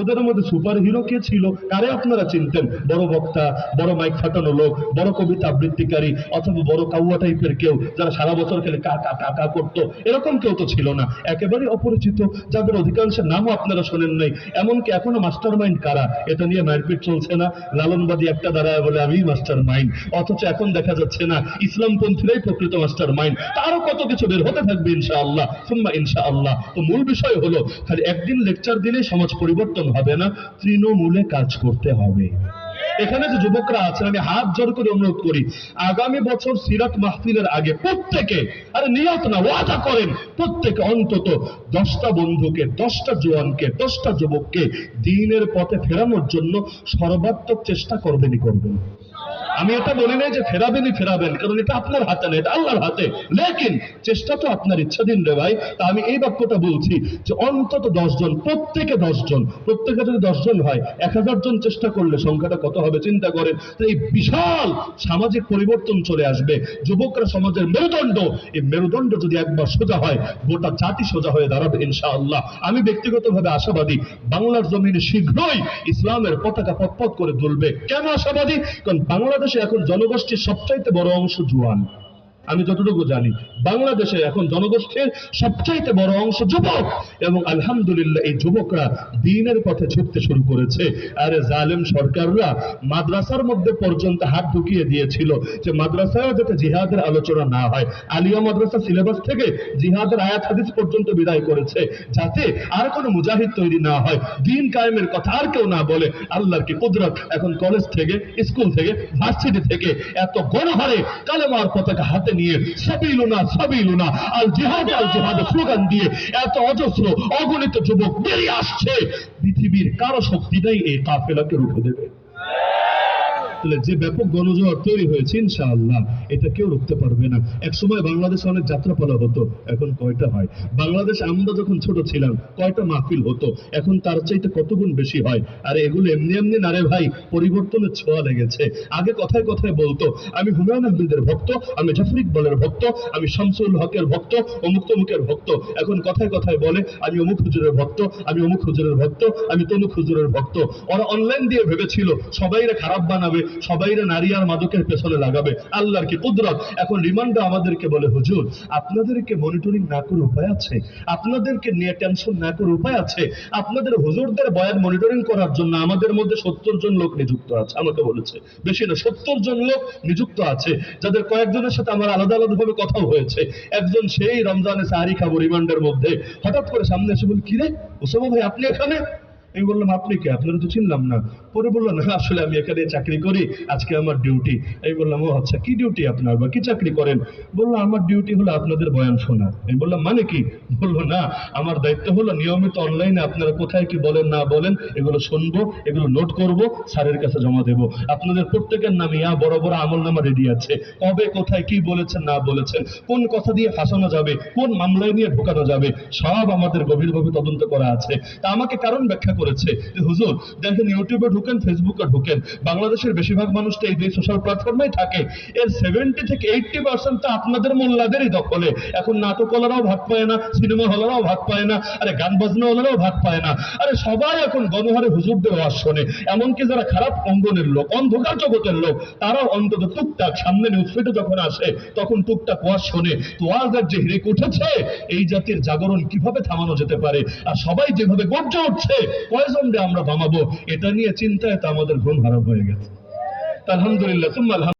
ওদের মধ্যে super hero কে ছিল? কারে আপনারা চিনতেন? বড় বক্তা, বড় মাইক ফাটানো লোক, বড় কবিতা আবৃত্তিকারী, অথবা বড় কাউয়া টাইপের কেউ, যারা সারা বছর খেলে কাকা কাকা করতো? এরকম কেউ তো ছিল না। একেবারে অপরিচিত, যাদের অধিকাংশের নামও আপনারা শোনেন নাই। এমনকি এখনও মাস্টার মাইন্ড কারা? এটা নিয়ে মারপিট চলছে না। লালনবাদী একটা দাঁড়ায় বলে আমি মাস্টার মাইন্ড অথচ এখন দেখা যাচ্ছে না, ইসলামপন্থীরাই প্রকৃত মাস্টার মাইন্ড তারও কত কিছু বের হতে থাকবে ইনশাআল্লাহ? সুম্মা ইনশাআল্লাহ। তো মূল বিষয় হলো, খালি একদিন লেকচার দিলে সমাজ পরিবর্তন হবে না, তৃণমূলে কাজ করতে হবে। এখানে যে যুবকরা আছেন, আমি হাত জোর করে অনুরোধ করি, আগামী বছর সিরাত মাহফিলের আগে প্রত্যেকে, আরে নিয়ত না, ওয়াদা করেন, প্রত্যেকে অন্তত দশটা বন্ধুকে, দশটা জোয়ানকে, দশটা যুবককে দিনের পথে ফেরানোর জন্য সর্বাত্মক চেষ্টা করবেনই করবেন। আমি এটা বলি নাই যে ফেরাবেনই ফেরাবেন, কারণ এটা আপনার হাতে না, এটা আল্লাহর হাতে। লেকিন চেষ্টা তো আপনার ইচ্ছা দিন রে ভাই। তা আমি এই বাক্যটা বলছি যে অন্তত দশজন, প্রত্যেকে দশজন, প্রত্যেকে যদি দশজন হয়, এক হাজার জন চেষ্টা করলে সংখ্যাটা কত হবে চিন্তা করেন। তো এই বিশাল সামাজিক পরিবর্তন চলে আসবে। যুবকরা সমাজের মেরুদণ্ড, এই মেরুদণ্ড যদি একবার সোজা হয়, গোটা জাতি সোজা হয়ে দাঁড়াবে ইনশাআল্লাহ। আমি ব্যক্তিগতভাবে আশাবাদী, বাংলার জমিনে শীঘ্রই ইসলামের পতাকা পথপথ করে তুলবে কেন আশাবাদী? কারণ বাংলাদেশে এখন জনগোষ্ঠীর সবচাইতে বড় অংশ জুয়ান। আমি যতটুকু জানি, বাংলাদেশে এখন জনগোষ্ঠীর সবচাইতে বড় অংশ যুবক। এবং আলহামদুলিল্লাহ এই যুবকরা দিনের পথে ছুটতে শুরু করেছে। আরে জালেম সরকাররা মাদ্রাসার মধ্যে পর্যন্ত হাত ঢুকিয়ে দিয়েছিল যে মাদ্রাসায় যাতে জিহাদের আলোচনা না হয়। আলিয়া মাদ্রাসা সিলেবাস থেকে জিহাদের আয়াত হাদিস পর্যন্ত বিদায় করেছে যাতে আর কোনো মুজাহিদ তৈরি না হয়। দিন কায়েমের কথা আর কেউ না বলে, আল্লাহর কি কুদরত? এখন কলেজ থেকে, স্কুল থেকে, ভার্সিটি থেকে এত গণহারে কালেমার পতাকা হাতে নিয়ে সাবিলুনা সাবিলুনা আল জিহাদ আল জিহাদ স্লোগান দিয়ে এত অজস্র অগণিত যুবক বেরিয়ে আসছে। পৃথিবীর কারও শক্তি নেই এই কাফেলাকে রুখে দেবে। যে ব্যাপক গণজোয়ার তৈরি হয়েছে, ইনশাআল্লাহ, এটা কেউ রুখতে পারবে না। এক সময় বাংলাদেশে অনেক যাত্রাপালা হতো, এখন কয়টা হয়? বাংলাদেশ আমরা যখন ছোট ছিলাম, কয়টা মাহফিল হতো? এখন তার চাইতে কত গুণ বেশি হয়? আর এগুলো এমনি এমনি না রে ভাই, পরিবর্তনের ছোঁয়া লেগেছে। আগে কথায় কথায় বলতো, আমি হুমায়ুন আহমেদের ভক্ত, আমি জাফর ইকবালের ভক্ত, আমি শামসুল হকের ভক্ত, অমুক তমুকের ভক্ত। এখন কথায় কথায় বলে, আমি অমুক হুজুরের ভক্ত, আমি অমুক হুজুরের ভক্ত, আমি তমুক হুজুরের ভক্ত। ওরা অনলাইন দিয়ে ভেবেছিল, সবাইরে খারাপ বানাবে সবাইরে নারী আর মাদকের পেছনে লাগাবে। আল্লাহর কি কুদরত? এখন রিমান্ডে আমাদেরকে বলে, হুজুর, আপনাদেরকে মনিটরিং না করে উপায় আছে? আপনাদেরকে নিয়ে টেনশন না করে উপায় আছে? আপনাদের হুজুরদের বয়ান মনিটরিং করার জন্য আমাদের মধ্যে সত্তর জন লোক নিযুক্ত আছে। আমাকে বলেছে। বেশি না, সত্তর জন লোক নিযুক্ত আছে, যাদের কয়েকজনের সাথে আমার আলাদা আলাদা ভাবে কথাও হয়েছে। একজন সেই রমজানে সাহারি খাব রিমান্ডের মধ্যে। হঠাৎ করে সামনে এসে বলি, কিরে ওসামা ভাই, আপনি এখানে? আমি বললাম, আপনি কে? আপনারা তো চিনলাম না। পরে বলল না, আসলে আমি এখানে চাকরি করি, আজকে আমার ডিউটি। আমি বললাম, ও আচ্ছা কি ডিউটি আপনার বা কি চাকরি করেন? বলল, আমার ডিউটি হলো আপনাদের বয়ান শোনা। আমি বললাম মানে কি? বলল, না, আমার দায়িত্ব হলো নিয়মিত অনলাইনে আপনারা কোথায় কি বলেন, না বলেন, এগুলো শুনব, এগুলো নোট করব, স্যারের কাছে জমা দেব। আপনাদের প্রত্যেকের নামে ইয়া বড় বড় আমল নামা রেডি আছে। কবে, কোথায়, কি বলেছেন, না বলেছেন, কোন কথা দিয়ে ফাঁসানো যাবে, কোন মামলায় নিয়ে ঢোকানো যাবে, সব আমাদের গভীরভাবে তদন্ত করা আছে। তা আমাকে কারণ ব্যাখ্যা করেছে। যে হুজুর, দেখেন ইউটিউবে ঢুকেন, ফেসবুকে ঢুকেন। বাংলাদেশের বেশিরভাগ মানুষ তো এই দুই সোশ্যাল প্ল্যাটফর্মেই থাকে। এর সেভেন্টি থেকে এইটটি পার্সেন্ট তো আপনাদের মোল্লাদেরই দখলে। এখন নাটক হলারাও ভাগ পায় না সিনেমা হলারাও ভাগ পায় না, আরে গান বাজনা হলারাও ভাগ পায় না। আরে সবাই এখন গণহারে হুজুরদের ওয়াজ শোনে। এমনকি যারা খারাপ অঙ্গনের লোক, অন্ধকার জগতের লোক, তারাও অন্তত টুকটাক সামনে নিউজ ফিডে যখন আসে, তখন টুকটাক ওয়াজ শোনে। তো ওয়াজের যে হিরেক উঠেছে, এই জাতির জাগরণ কীভাবে থামানো যেতে পারে? আর সবাই যেভাবে গর্জে উঠছে আমরা থামাবো এটা নিয়ে চিন্তায় তো আমাদের ঘুম হারাম হয়ে গেছে। আলহামদুলিল্লাহ।